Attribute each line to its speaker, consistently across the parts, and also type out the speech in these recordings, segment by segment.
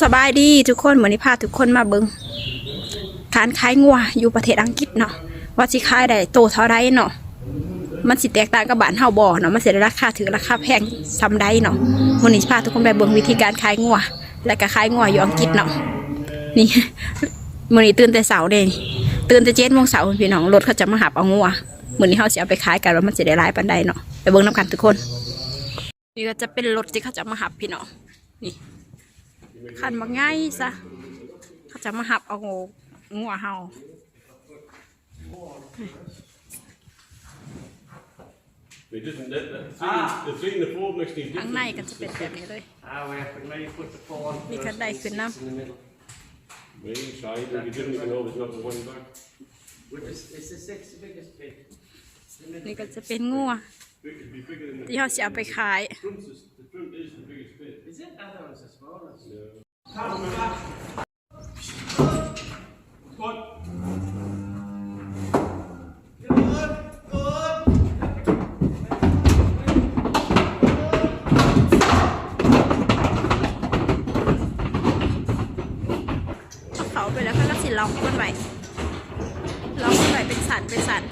Speaker 1: สบายดีทุกคนเหมือนที่พาทุกคนมาเบิงการขายงัวอยู่ประเทศอังกฤษเนาะว่าสิขายได้โตเท่าไรเนาะมันสิแตกต่างกับบ้านเฮาบ่เนาะมันเสิได้ราคาถือราคาแพงซ้ำใดเนาะมื้อนี้สิพาทุกคนไปเบิงวิธีการขายงัวและก็ขายงัวอยู่อังกฤษเนาะนี่มื้อนี้ตื่นแต่เช้าเด้นี่ตื่นแต่7:00นเช้าพี่น้องรถเขาจะมาหับเอางัวมื้อนี้เฮาสิเอาไปขายกันว่ามันสิได้หลายปานใดเนาะไปเบิ่งนํกันทุกคน นี่ก็จะเป็นรถที่เขาจะมาหับพี่น้องนี่ ขันมาง่ายซะเขาจะมาหับเอางัวเฮา
Speaker 2: Nee, dit is net, de vrienden, de vrienden voor me die
Speaker 1: ข้างในก็จะเป็นแบบนี้เลย
Speaker 3: Ah, we have to maybe put the pawn
Speaker 1: มีกระไดขึ้นน้
Speaker 3: in the middle.
Speaker 2: mee side, and you didn't even know there's not one back.
Speaker 3: Which is, is the sixth biggest pig. It's the ำ middle.
Speaker 1: นี่ก็จะเป็นงัว ที่เขาจะเอาไปขาย เขาไปแล้วเขาก็สิล็อกมันไว้ล็อกกันไว้เป็นสันเป็นสัน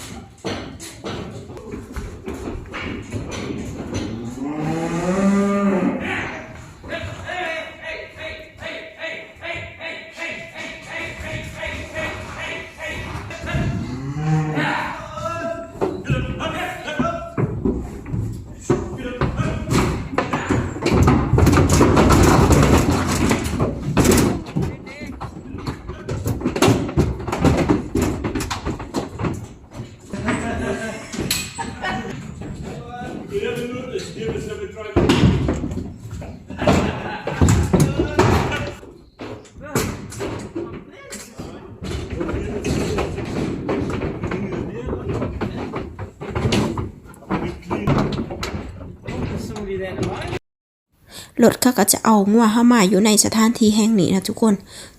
Speaker 1: ถเขาก็จะเอางัวเข้ามาอยู่ในสถานที่แห่งนี้นะทุกคน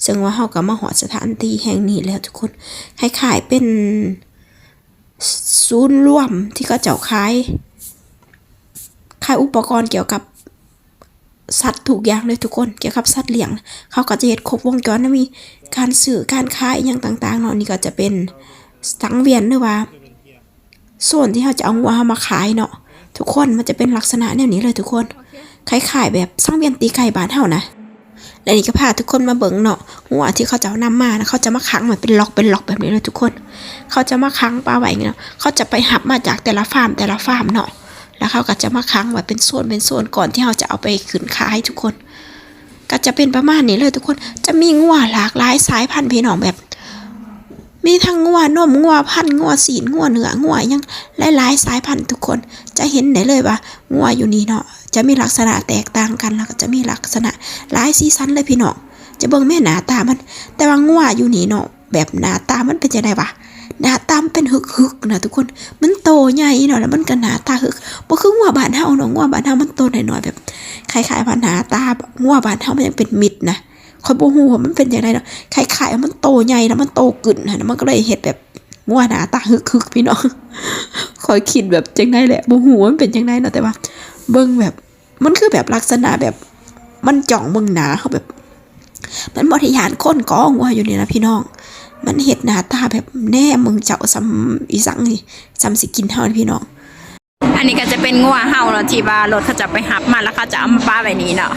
Speaker 1: ซึ่งว่าเขาก็มาหอสถานที่แห่งนี้แล้วทุกคนคล้ายเป็นศูนย์รวมที่เขาเจ้าขายขายอุปกรณ์เกี่ยวกับสัตว์ถูกอย่างเลยทุกคนเกี่ยวกับสัตว์เลี้ยง เขาก็จะเห็ดครบวงจรนะมีการสื่อการขายอย่างต่างๆเนาะนี่ก็จะเป็นสังเวียนหรือว่าส่วนที่เขาจะเอางัวเขามาขายเนาะทุกคนมันจะเป็นลักษณะแนวนี้เลยทุกคน คล้ายๆแบบสังเวียนตีไก่บ้านเฮานะและนี่ก็พาทุกคนมาเบิ่งเนาะงัวที่เขาจะเอานำมานะเขาจะมาขังเหมือนเป็นล็อกเป็นล็อกแบบนี้เลยทุกคน เขาจะมาขังปลาไหวเนาะเขาจะไปหับมาจากแต่ละฟาร์มแต่ละฟาร์มเนาะแล้วเขาก็จะมาค้างไว้เป็นโซนเป็นโซนก่อนที่เราจะเอาไปขึ้นขายทุกคน ก็จะเป็นประมาณนี้เลยทุกคนจะมีงัวหลากหลายสายพันธุ์พี่น้องแบบ มีทั้งงัวนมงัวพันธุ์งัวสีนงัวเหนืองัวยังหลายๆสายพันธุ์ทุกคนจะเห็นได้เลยว่างัวอยู่นี่เนาะ จะมีลักษณะแตกต่างกันแล้วก็จะมีลักษณะหลายสีสันเลยพี่น้องจะเบิ่งแม่หน้าตามัน แต่ว่างัวอยู่นี่เนาะแบบหน้าตามันเป็นจังไดวะหน้าตามเป็นหึกหึกๆนะทุกคนมันโตใหญ่เนาะแล้วมันก็หน้าตาหึกบ่คืองัวบ้านเฮาเนาะงัวบ้านเฮามันโตหน่อยๆแบบคล้ายๆว่าหน้าตางัวบ้านเฮามันยังเป็นมิดนะคอยบ่ฮู้ว่ามันเป็นจังไดเนาะคล้ายๆมันโตใหญ่แล้วมันโตกึ่นนะมันก็เลยเฮ็ดแบบงัวหน้าตาหึกๆพี่น้องคอยคิดแบบจังไดแหละบ่ฮู้ว่ามันเป็นจังไดเนาะแต่ว่า เบิ่งแบบ มันคือแบบลักษณะแบบ มันจ้องเบิ่งหนาเขาแบบ มันบ่ได้ยานคนก้องว่าอยู่นี่นะพี่น้อง มันเห็ดหน้าตาแบบแน่มึงเจ้าซ้ำอีสังนี่ซ้ำสิกินเฮานี่พี่น้อง อันนี้ก็จะเป็นงัวเฮาเนาะที่ว่ารถเขาจะไปหับมาแล้วเขาจะเอามาป้าไว้นี้เนาะ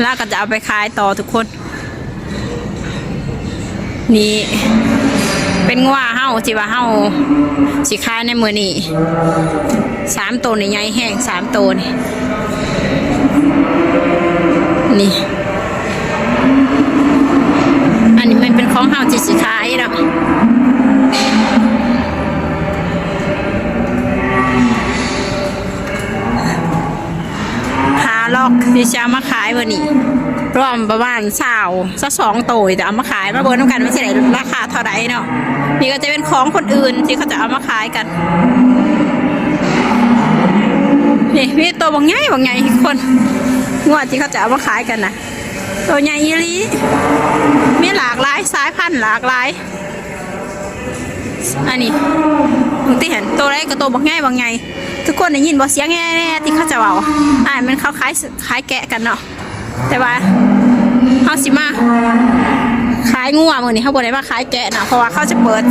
Speaker 1: แล้วก็จะเอาไปขายต่อทุกคน นี่ เป็นงัวเฮาที่ว่าเฮาสิขายในมือนี้สามตัวนี่ใหญ่แห้งสามตัวนี่นี่อันนี้มันเป็นของเฮาที่สิขายเนาะหาลอกที่จะเอามาขายวันนี้รวมประมาณสาวสักสองตัวแต่เอามาขายมาเบิร์น้ำกันไม่ใช่ไหนราคาเท่าไรเนาะ นี่ก็จะเป็นของคนอื่นที่เขาจะเอามาขายกัน นี่มีตัวบางใหญ่บางใหญ่คนงวดที่เขาจะเอามาขายกันนะตัวใหญ่ยีลีมีหลากหลายสายพันธุ์หลากหลาย อันนี้มึงที่เห็นตัวแรกกับตัวบางง่ายบางไง ทุกคนได้ยินบอกเสียงแง่ๆที่เขาจะเว่าอ่ามันเขาคล้ายคล้ายแกะกันเนาะแต่ว่า
Speaker 3: สิมา ขายงัวมือนี้เขาบ่ได้มาขายแกะนะเพราะว่าเขาจะเปิด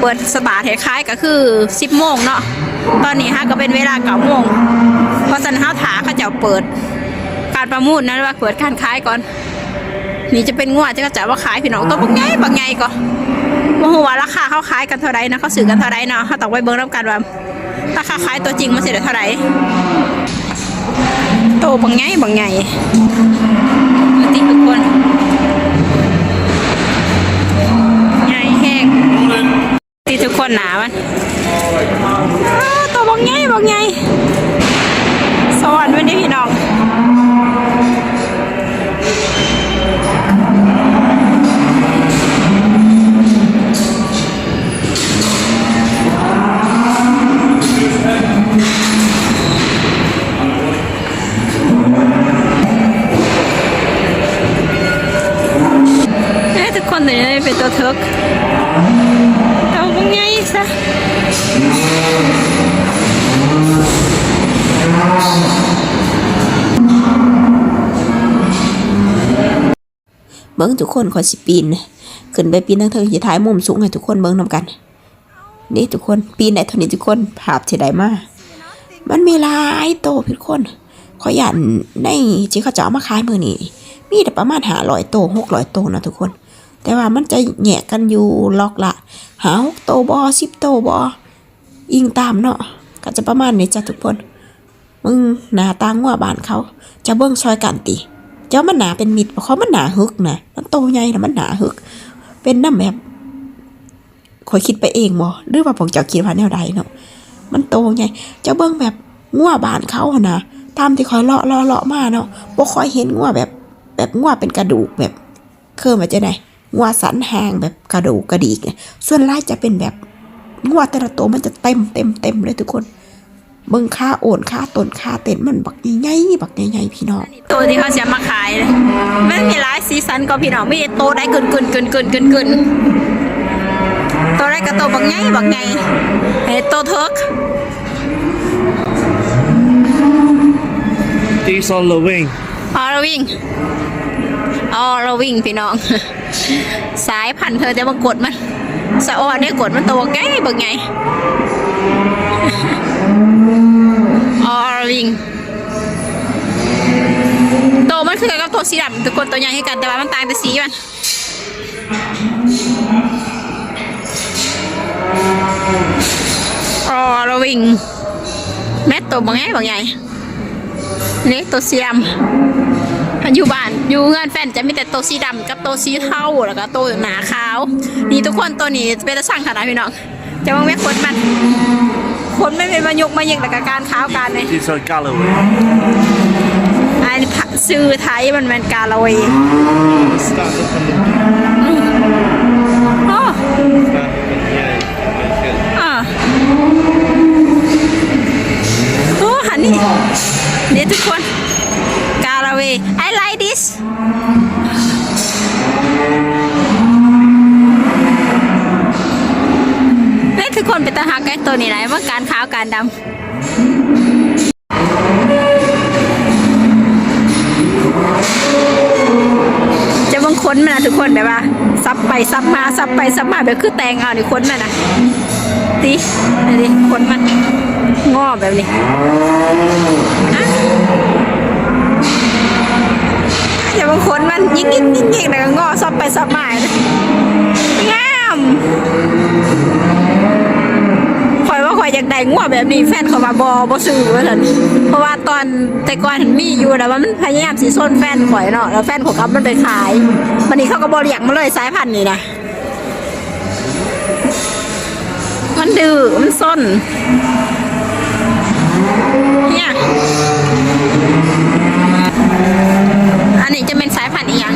Speaker 3: เปิดสตาร์ทให้ขายก็คือ 10โมงเนาะตอนนี้ฮะก็เป็นเวลา9โมงเพราะฉะนั้นเฮาถาเขาจะเปิด การประมูลนะว่าเปิดการขายก่อน นี่จะเป็นงัวที่เขาจะว่าขายพี่น้องตัวบักใหญ่บักใหญ่ก็บ่ฮู้ว่าราคาเขาขายกันเท่าใดนะเขาซื้อกันเท่าใดเนาะเขาต้องไปเบิ่งนํกันว่าราคาขายตัวจริงมันสิได้เท่าใดโตบักใหญ่บักใหญ่ดูติทุกคน คนหนามันอ้าวตัวบักใหญ่บักใหญ่สวรรค์ไว้นี่พี่น้องเอ้ยทุกคนเลยได้เป็นตัวเทิกเอาพวกไง ซะ
Speaker 1: เบิ้งทุกคนขอยสิปีนขึ้นไปปีนทั้งเทิงสิท้ายมุมสูงให้ทุกคนเบิ้งนำกัน นี่ทุกคนปีนได้เท่านี้ทุกคนภาพที่ได้มากมันมีลายโตทุกคนขอยยันในที่เขาจะเอามาขายมือนี้มีแต่ประมาณหาร้อยโตหกร้อยโตนะทุกคน แต่ว่ามันจะแยกกันอยู่ล็อกละหาโตบอสิบโตบออิงตามเนาะก็จะประมาณนี้จ้ะทุกคนมึงหนาตางัวบานเขา จะเบิ้งซอยกันติ เจ้ามันหนาเป็นมิดเพราะเขามันหนาหึกนะมันโตใหญ่นะมันหนาหึก เป็นน้ำแบบคอยคิดไปเองบ่หรือว่าผมเจ้าคิดว่าแนวใดเนาะมันโตใหญ่เจ้าเบิ่งแบบงัวบานเขาอะนะตามที่คอยเลาะเลาะเลาะมาเนาะบ่คอยเห็นงัวแบบ แบบงัวเป็นกระดูกแบบเคยมาจะไหน งัวสันหงแบบกระดูกกระดีกเนี่ยส่วนลายจะเป็นแบบงัวแต่ละตัวมันจะเต็มเต็มเต็มเลยทุกคนเบิ่งค่าโอนค่าต้นค่าเต็นมันบักใหญ่บักใหญ่พี่น้อง
Speaker 3: ตัวที่เขาจะมาขายเลยมันมีหลายสีสันก็พี่น้องมีโตได้กึนกึนกึนกึนกึนกึนตัวได้ก็โตบักไงบักไงเฮ้โตเทิก
Speaker 4: These on the wing.
Speaker 3: ออรวิ่งออรวิ่งพี่น้อง สายพันเธอจะมากดมันสะออนเนี่ยกดมันตัวไงบักไงออรวิ่งโตมันคือกับตัวสีดำทุกคนตัวใหญ่ให้กันแต่ว่ามันต่างแต่สีมันออรวิงแม่ตัวบางไงบางไงนี่ตัวสีดำ อยู่บ้านอยู่เงื่อนแฟนจะมีแต่ตัวสีดำกับตัวสีเทาแล้วก็ตัวหนาขาว นี่ทุกคนตัวนี้เป็นตะสั่งขนาดพี่น้องจะมองแม่คนมันคนไม่เป็นมายกมายิงแต่กับการขาวการเลย
Speaker 4: These are Galloway.
Speaker 3: อันผักชื่อไทยมันเป็นกาลาเวย์
Speaker 4: Stand up and
Speaker 3: อ๋อ
Speaker 4: stand up and yeah, that's good.
Speaker 3: อ่าโอ้หันนี่เดี๋ยวทุกคน กาลาเว I like this เฮ้ยทุกคนเป็นตาหักไอ้ตัวนี้ไหนว่าการขาวการดำจะบังค้นมันนะทุกคนแบบว่า ซับไปซับมาซับไปซับมาแบบคือแตงเอานี่ค้นมันนะตีนี่ดิค้นมัน งอแบบนี้ อะอย่าบังคนมันยิงยิงยิงยิงแล้วก็งอซับไปซับมายงามคอยว่าคอยอยากได้งัวแบบนี้แฟนเขามาบอบอซื้อว่าสันเพราะว่าตอนแต่ก่อนเห็นมีอยู่แต่ว่ามันพยายามสีส้นแฟนข่อยเนาะแล้วแฟนของเขามันไปขายวันนี้เขาก็บริยกมาเลยสายพันธุ์นี่นะมันดื้อมันส้นเนี่ย นนี้จะเป็นสายพันธุ์อีหยัง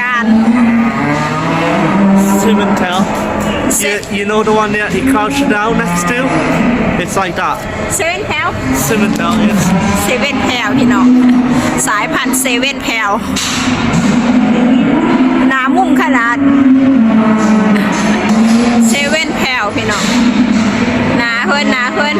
Speaker 3: การ
Speaker 4: Simmental. You, you know the one that he crouched down next to? It's like that.
Speaker 3: เซเว่นแพลว
Speaker 4: Simmental, yes.
Speaker 3: เซเว่นแพลวพี่น้อง สายพันธุ์เซเว่นแพลวหนามุ่งขนาดเซเว่นแพลวพี่น้องหนาเพิ่นหนาเพิ่น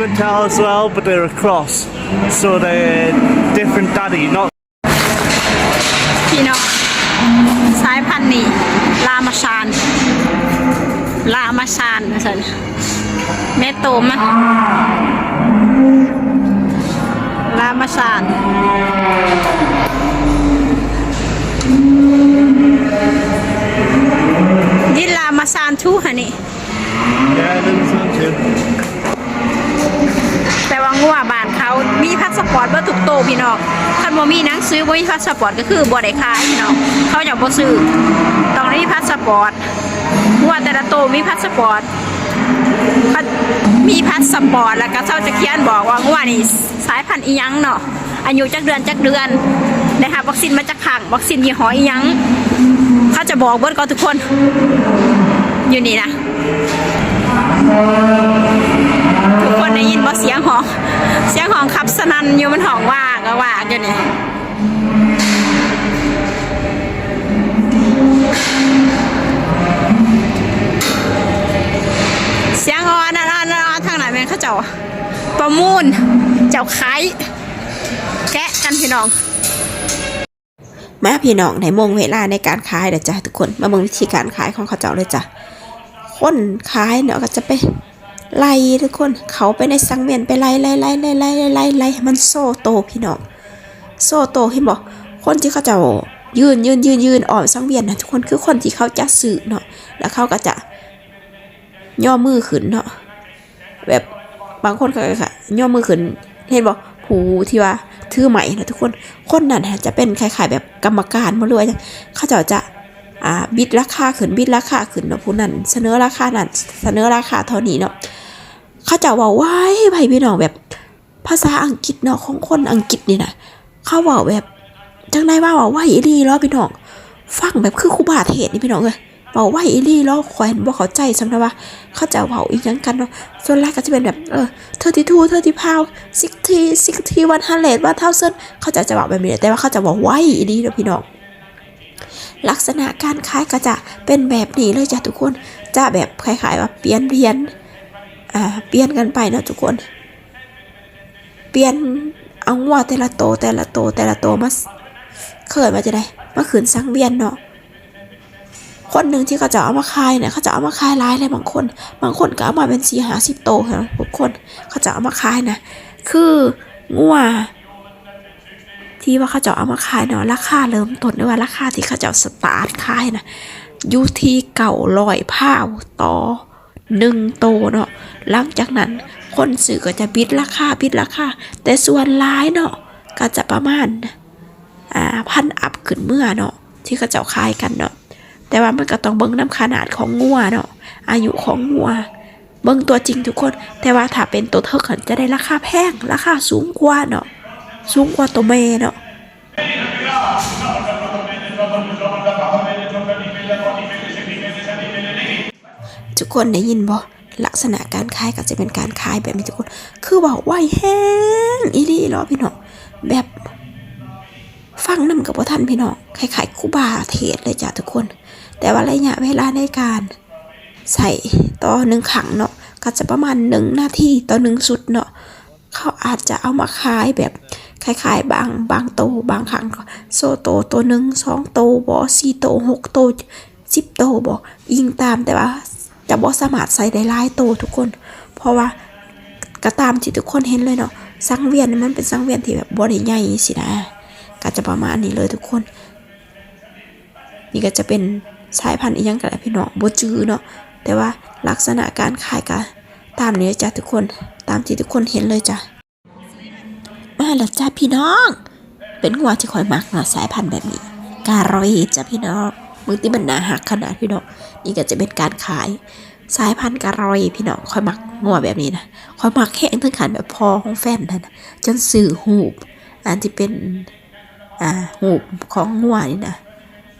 Speaker 4: These are scimitar as well, but they're across. So they're different daddy, not
Speaker 3: พี่น้องสายพันธุ์นี่ลามาชาน ลามาชานนะสันเมโตมะลามาชานนี่ลามาชานทูฮะนี่
Speaker 4: Yeah, there's one too.
Speaker 3: แต่ว่างัวบ้านเขามีพาสปอร์ตเบ่ทุกโตพี่น้องคันบ่มีหนังสือบ่มีพาสปอร์ตก็คือบ่ได้ขายพี่น้องเขาจะบ่ซื้อต้องมีพาสปอร์ตงัวแต่ละโตวมีพาสปอร์ตมีพาสปอร์ตแล้วก็เขาจะเขียนบอกว่างัวนี่สายพันธุ์อีหยังเนาะอายุจักเดือนจักเดือนได้รับวัคซีนมาจากข้างวัคซีนยี่ห้ออีหยังเขาจะบอกเบิดก่อนทุกคนอยู่นี่นะ ได้ยินบ่เสียงหอง เสียงหองขับสนันอยู่มันห้องว่างก็ว่างอยู่นี่เสียงอ่อนนั่นอ่อนอ่อนทางไหนแม่นเขาเจ้าประมูลเจ้าขายแกะกันพี่น้อง
Speaker 1: มาพี่น้องในมงเวลาในการขายเด้อจ้ะทุกคนมาเบิ่งวิธีการขายของเขาเจ้าเลยจ้ะคนขายเนาะก็จะไป ไล่ทุกคนเขาไปในสังเวียนไปไล่ไล่ไล่ไล่ไล่ไล่ไล่มันโซโตพี่น้องโซโตเห็นบอกคนที่เขาจะยืนยืนยืนยืนอ่อนสังเวียนนะทุกคนคือคนที่เขาจะสื่อเนาะแล้วเขาก็จะย่อมือขึ้นเนาะแบบบางคนก็ค่ะย่อมือขึ้นเห็นบอกผูที่ว่าถือใหม่นะทุกคนคนนั้นจะเป็นคล้ายๆแบบกรรมการมาเลยเขาจะจะ อ่าบิดราคาขึ้นบิดราคาขึ้นเนาะผู้นั้นเสนอราคานั้นเสนอราคาเท่านี้เนาะเขาจะว่าว้ายไปพี่น้องแบบ ภาษาอังกฤษเนาะของคนอังกฤษนี่นะเขาเว่าแบบจังได้ว่าว่าไหวอีหลีล้อพี่น้องฟังแบบคือครูบาเทศนี่พี่น้องเลยเว่าไหวอีหลีล้อคอยเห็นบ่เข้าใจสำหรับว่า เขาจะเว่าอีกยังกันเนาะส่วนแรกก็จะเป็นแบบเออเธอที่ทูเธอที่พาวซิกทีซิกทีวันฮันเลดวันเท่าเซนเขาจะจะบอกแบบนี้แต่ว่าเขาจะบอกไหวอีหลีเนาะพี่น้อง ลักษณะการขายก็จะเป็นแบบนี้เลยจ้ะทุกคนจะแบบคล้ายๆว่าเปลี่ยนเปลี่ยนอ่าเปลี่ยนกันไปเนาะทุกคน เปลี่ยนเอางัวแต่ละโตวแต่ละโตวแต่ละโตวมาเคยมาจะได้มาขืนสังเวียนเนาะคนหนึ่งที่เขาจะเอามาขายเนี่ยเขาจะเอามาขายหลายเลยบางคน บางคนก็เอามาเป็นสี่หาสิบโตค่ะทุกคนเขาจะเอามาขายนะคืองัว ที่ว่าเขาจะเอามาขายเนาะราคาเริ่มต้นหรือว่าราคาที่เขาจะสตาร์ทขายนะอยู่ที่เก่าลอยผ้าต่อหนึ่งโตเนาะหลังจากนั้นคนสื่อก็จะบิดราคาบิดราคาแต่ส่วนร้ายเนาะก็จะประมาณอ่าพันอัพขึ้นเมื่อเนาะที่เขาจะขายกันเนาะแต่ว่ามันก็ต้องเบิ่งน้ำขนาดของงัวเนาะอายุของงัวเบิ่งตัวจริงทุกคน แต่ว่าถ้าเป็นตัวเทิกจะได้ราคาแพงราคาสูงกว่าเนาะ สูงกว่าตัวแม่เนาะทุกคนได้ยินบ่ลักษณะการขายก็จะเป็นการขายแบบนี้ทุกคน คือบอกไหวแห้งอีหลีเหรอพี่น้องแบบฟังนำกับพ่ท่านพี่น้องคล้ายๆคูบาเทศเลยจ้ะทุกคน แต่ว่าระยะเวลาในการใส่ต่อหนึ่งขังเนาะก็จะประมาณหนึ่งนาทีต่อหนึ่งสุดเนาะเขาอาจจะเอามาขายแบบ คล้ายๆ บางบางโตบางครั้งโซโตตัวหนึ่งสองโตบอสี่โตหกโตสิบโตบอยิงตามแต่ว่าจะบอสามารถใส่ได้หลายโตทุกคน เพราะว่าก็ตามที่ทุกคนเห็นเลยเนาะสังเวียนมันเป็นสังเวียนที่แบบบริใหญ่สินะก็จะประมาณนี้เลยทุกคน นี่ก็จะเป็นสายพันธุ์อีกอย่างกันแหละพี่น้องบ่จื้อเนาะแต่ว่าลักษณะการขายก็ตามนี้จ้ะทุกคนตามที่ทุกคนเห็นเลยจ้ะ ล้วจ้ะพี่น้อง เป็นหัวที่คอยมักเนาะสายพันธุ์แบบนี้การอยจ้ะพี่น้องมือที่มันหนาหักขนาดพี่น้องนี่ก็จะเป็นการขาย สายพันธุ์กะรอยพี่น้องคอยมักงัวแบบนี้นะคอยมักแห้งถึงขันแบบพอของแฟนนั่นนะจนสื่อหูบอันที่เป็นอ่าหูบของงัวนี่นะ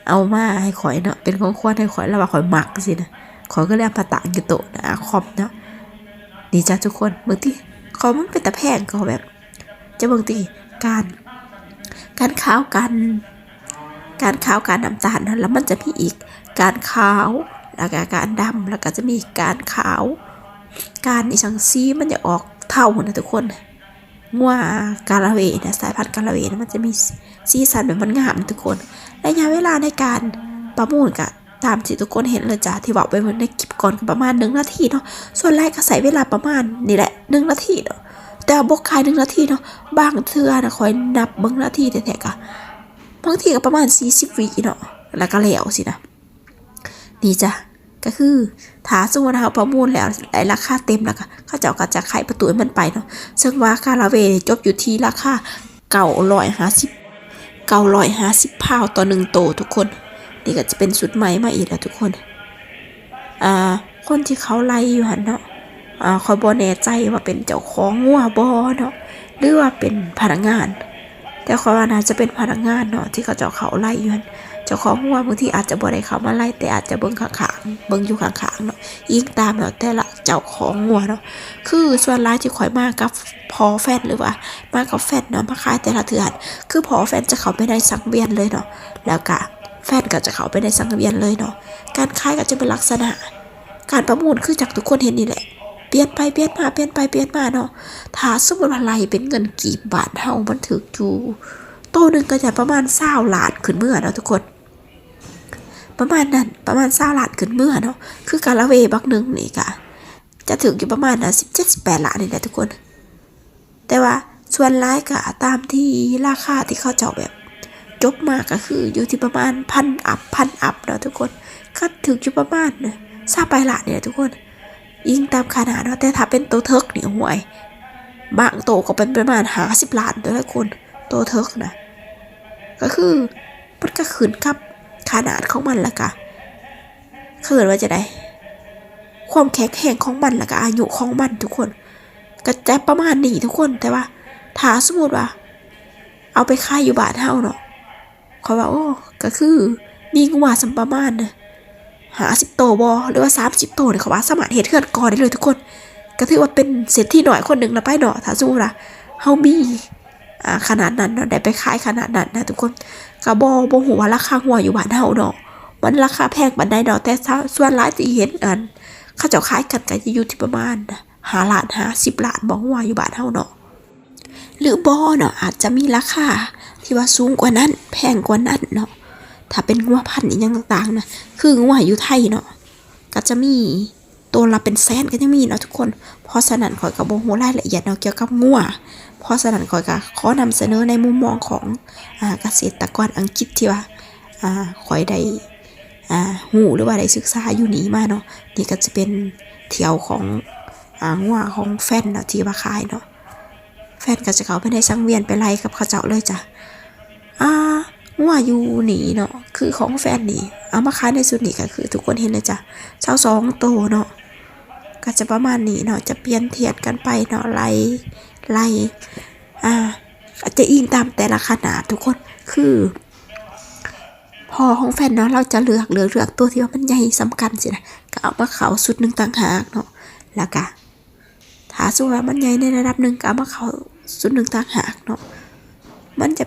Speaker 1: เอามาให้ข่อยเนาะเป็นของควรให้ข่อยแล้วว่าข่อยมักสินะข่อยก็เลยเอามาตางกิโตะนะคอมเนาะนี่จ้าทุกคนเมื่อที่เขามันเป็นตะแพงก็แบบ จะเบางทีการการขาวการการขาวการน้ำตาลนะแล้วมันจะมีอีกการขาวแล้วก็การดำแล้วก็จะมีการขาว การในชังซีมันจะออกเท่านะทุกคนงัวกาลาเวนะสายพันธุ์กาลาเวนะมันจะมีสีสันแบบมันงามนะทุกคนระยะเวลาในการประมูลกะตามที่ทุกคนเห็นเลยจ้ะที่บอกไปในคลิปก่อนก็ประมาณหนึ่งนาทีเนาะส่วนแรกก็ใส่เวลาประมาณนี่แหละหนึ่งนาทีเนาะ แต่ว่าบกคายหนึ่งนาทีเนาะบางเทื่อนะคอยนับเบิ้งนาทีแต่ๆกะบางทีก็ประมาณสี่สิบวิเนาะแล้วก็แล้วสินะนี่จ้ะก็คือถ้าสมมติเราประมูลแล้วได้ราคาเต็มแล้วก็เขาเจ้าก็จะขายประตูมันไปเนาะซึ่งว่าคาราเวจบอยู่ที่ราคาเก่าร้อยห้าสิบเก่าร้อยห้าสิบพาวต่อหนึ่งโตทุกคน นี่ก็จะเป็นสุดใหม่มาอีกแล้วทุกคน อ่า คนที่เขาไล่อยู่หันเนาะ คอยบอแน่ใจว่าเป็นเจ้าของงัวบอเนาะหรือว่าเป็นพนักงาน แต่คอยว่าน่าจะเป็นพนักงานเนาะที่เขาเจ้าเขาไล่ยู่หันเจ้าของหัวบางทีอาจจะบ่ได้เขามาไล่แต่อาจจะเบิ่งขางๆเบิ่งอยู่ขางๆเนาะยิงตามแล้วแต่ละเจ้าของหัวเนาะคือส่วนร้ายที่ข่อยมากกับพอแฟนหรือว่ามากับแฟนเนาะมาขายแต่ละเทือนคือพอแฟนจะเขาไปในสังเวียนเลยเนาะแล้วก็แฟนก็จะเขาไปในสังเวียนเลยเนาะ การขายก็จะเป็นลักษณะ การประมูลคือจากทุกคนเห็นนี่แหละ เปลี่ยนไปเปลี่ยนมาเปลี่ยนไปเปลี่ยนมาเนาะถ้าสมมติว่าไล่เป็นเงินกี่บาทเฮามันถึกอยู่โตหนึ่งก็จะประมาณ20ล้านขึ้นเมื่อเนาะทุกคน ประมาณนั้นประมาณ20ล้านขึ้นเมื่อเนาะคือกาลาเวบักหนึ่งนี่กะจะถึงอยู่ประมาณนะสิบเจ็ดสิบแปดล้านนี่แหละทุกคน แต่ว่าส่วนร้ายกะตามที่ราคาที่เขาเจ้าแบบจบมาก็คืออยู่ที่ประมาณพันอัพพันอัพเนาะทุกคนก็ถึงอยู่ประมาณนะซาไปละเนี่ยทุกคน ยิ่งตามขนาดเนาะแต่ถ้าเป็นตัวเทิกเนี่ยห่วยบางโตก็เป็นประมาณหาสิบล้านตัวละคนตัวเทิกนะก็คือมันก็ขึ้นกับขนาดของมันละกะเขินว่าจะได้ความแข็งแรงของมันละกะอายุของมันทุกคนก็จะประมาณนี้ทุกคนแต่ว่าถ้าสมมติว่า เอาไปค่ายอยู่บานเฮาเนาะเขาว่าโอ้ก็คือมีงูว่าสัมประมาณนะ หาสิบโตบอหรือว่าสามสิบโตเนี่ยเขาว่าสามารถเหตุเทือนก่อนได้เลยทุกคน ก็ถือว่าเป็นเศรษฐีหน่อยคนหนึ่งนะไปเนาะถ้าสมมติว่าเฮามีอ่าขนาดนั้นเนาะได้ไปขายขนาดนั้นนะทุกคนก็บ่บ่ฮู้ว่าราคาหัวอยู่บ้านเฮาเนาะมันราคาแพงปานใดเนาะแต่ถ้ส่วนหลายที่เห็นอันเขาเจ้าขายกันก็จะอยู่ที่ประมาณ5ล้าน50ล้านบ่หัวอยู่บ้านเฮาเนาะหรือบ่เนาะอาจจะมีราคาที่ว่าสูงกว่านั้นแพงกว่านั้นเนาะ ถ้าเป็นงัวพันธุ์อหยังต่างๆนะคืองัวอยู่ไทยเนาะก็จะมีตัวละเป็นแสนก็ยังมีเนาะทุกคน เพราะฉะนั้นข่อยก็บ่ฮู้รายละเอียดเนาะเกี่ยวกับงัวเพราะฉะนั้นข่อยก็ขอนำเสนอในมุมมองของอเกษตรกรอังกฤษที่ว่าอ่าข่อยได้อ่าฮู้หรือว่าได้ศึกษาอยู่นี้มาเนาะนี่ก็จะเป็นเที่ยวของงัวของแฟนเนาะที่ว่าขายเนาะแฟนก็จะเขาไปในสังเวียนไปไล่กับเขาเจ้าเลยจ้ะอ่าว่าอยู่หนีเนาะ คือของแฟนนี่ เอามาขายในสุดนี่ก็คือ ทุกคนเห็นเลยจ้ะเช้าสองโตเนาะก็จะประมาณนี้เนาะจะเปลี่ยนเทียดกันไปเนาะไล่ไล่อ่าอาจจะอิงตามแต่ละขนาดทุกคนคือ พอของแฟนเนาะเราจะเลือกเลือกเลือกตัวที่ว่ามันใหญ่สำคัญสินะก็เอามาเขาสุดหนึ่งต่างหากเนาะแล้วก็ถ้าสมมติว่ามันใหญ่ในระดับหนึ่งก็เอามาเขาส่วนหนึ่งต่างหากเนาะมันจะ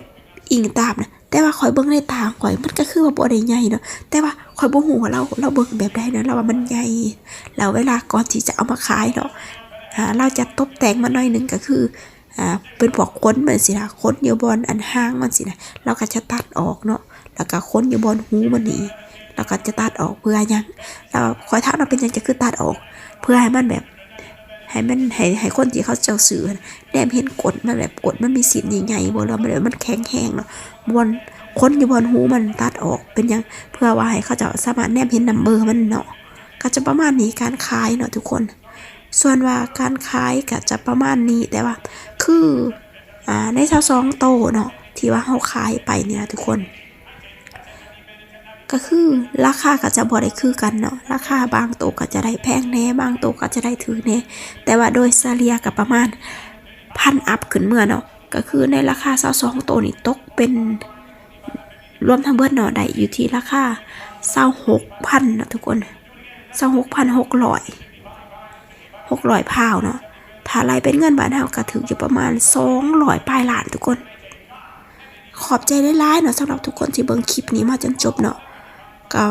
Speaker 1: อิงตามนะ แต่ว่าคอยเบิ่งในตาข่อยมันก็คือว่าบ่ได้ใหญ่เนาะแต่ว่าคอยบ่ฮู้ว่าเราเราเบิ่งแบบใดเนาะเราว่ามันใหญ่แล้วเวลาก่อนที่จะเอามาขายเนาะอ่าเราจะตบแต่งมันหน่อยหนึงก็คืออ่าเป็นพวกขนมันสินะขนอยู่บนอันห้างมันสินะเราก็จะตัดออกเนาะแล้วก็ขนอยู่บนหูมันนี่แล้วก็จะตัดออกเพื่อยังเราคอยถามเราเป็นยังจะคือตัดออก เพื่อให้มันแบบ ให้มันให้ให้คนที่เขาเจ้าสื่อน่ะแนมเห็นกดมันแบบกดมันมีสีใหญ่ๆบนแล้วมันแบบมันแข็งแห้งเนาะบนคนอยู่บนหูมันตัดออกเป็นยังเพื่อว่าให้เขาเจะสามารถแนมเห็นนัมเบอร์มันเนาะก็จะประมาณนี้การขายเนาะทุกคน ส่วนว่าการขายก็จะประมาณนี้แต่ว่า คืออ่าในชาวซองโตเนาะที่ว่าเขาขายไปเนี่ยทุกคน ก็คือราคาก็จะบ่ได้คือกันเนาะราคาบางตัวก็จะได้แพงแน่บางตัวก็จะได้ถือแน่แต่ว่าโดยเฉลี่ยก็ประมาณพันอัพขึ้นเมื่อเนาะก็คือในราคา22ตัวนี่ตกเป็น รวมทั้งเบิดเนาะได้อยู่ที่ราคา26,000เนาะทุกคน26,600 600พาวเนาะถ้าไล่เป็นเงินบาทเฮาก็ถึงอยู่ประมาณ200ปลายล้านทุกคน ขอบใจหลายเนาะสำหรับทุกคนที่เบิ่งคลิปนี้มาจนจบเนาะ ก็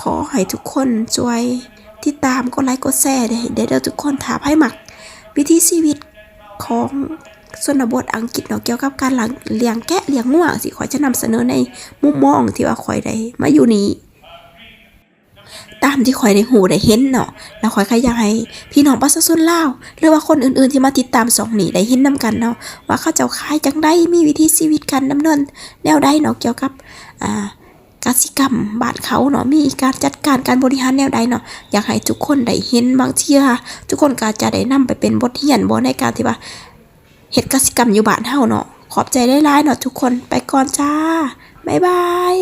Speaker 1: ขอให้ทุกคนช่วยติดตามกดไลค์กดแชร์ได้เด้อทุกคนถ้าให้หมัก วิถีชีวิตของชนบทอังกฤษเนาะเกี่ยวกับการหลังเลี้ยงแกะเลี้ยงง่วงสิขอยจะนำเสนอในมุมมองที่ว่าข่อยได้มาอยู่นี้ตามที่ข่อยได้หูได้เห็นเนาะแล้วข่อยก็อยากให้พี่น้องประชาชนลาวหรือว่าคนอื่นๆที่มาติดตามสองหนีได้เห็นนํกันเนาะว่าเขาเจ้าขายจังได้มีวิธีชีวิตการดำเนินแนวใดเนาะเกี่ยวกับอ่า กสิกรรมบ้านเขาเนาะมีการจัดการการบริหารแนวใดเนาะอยากให้ทุกคนได้เห็นบางทีค่ะทุกคนก็จะได้นำไปเป็นบทเรียนบ่ในการที่ว่าเฮ็ดกสิกรรมอยู่บ้านเฮาเนาะขอบใจได้หลายเนาะทุกคนไปก่อนจ้าบ๊ายบาย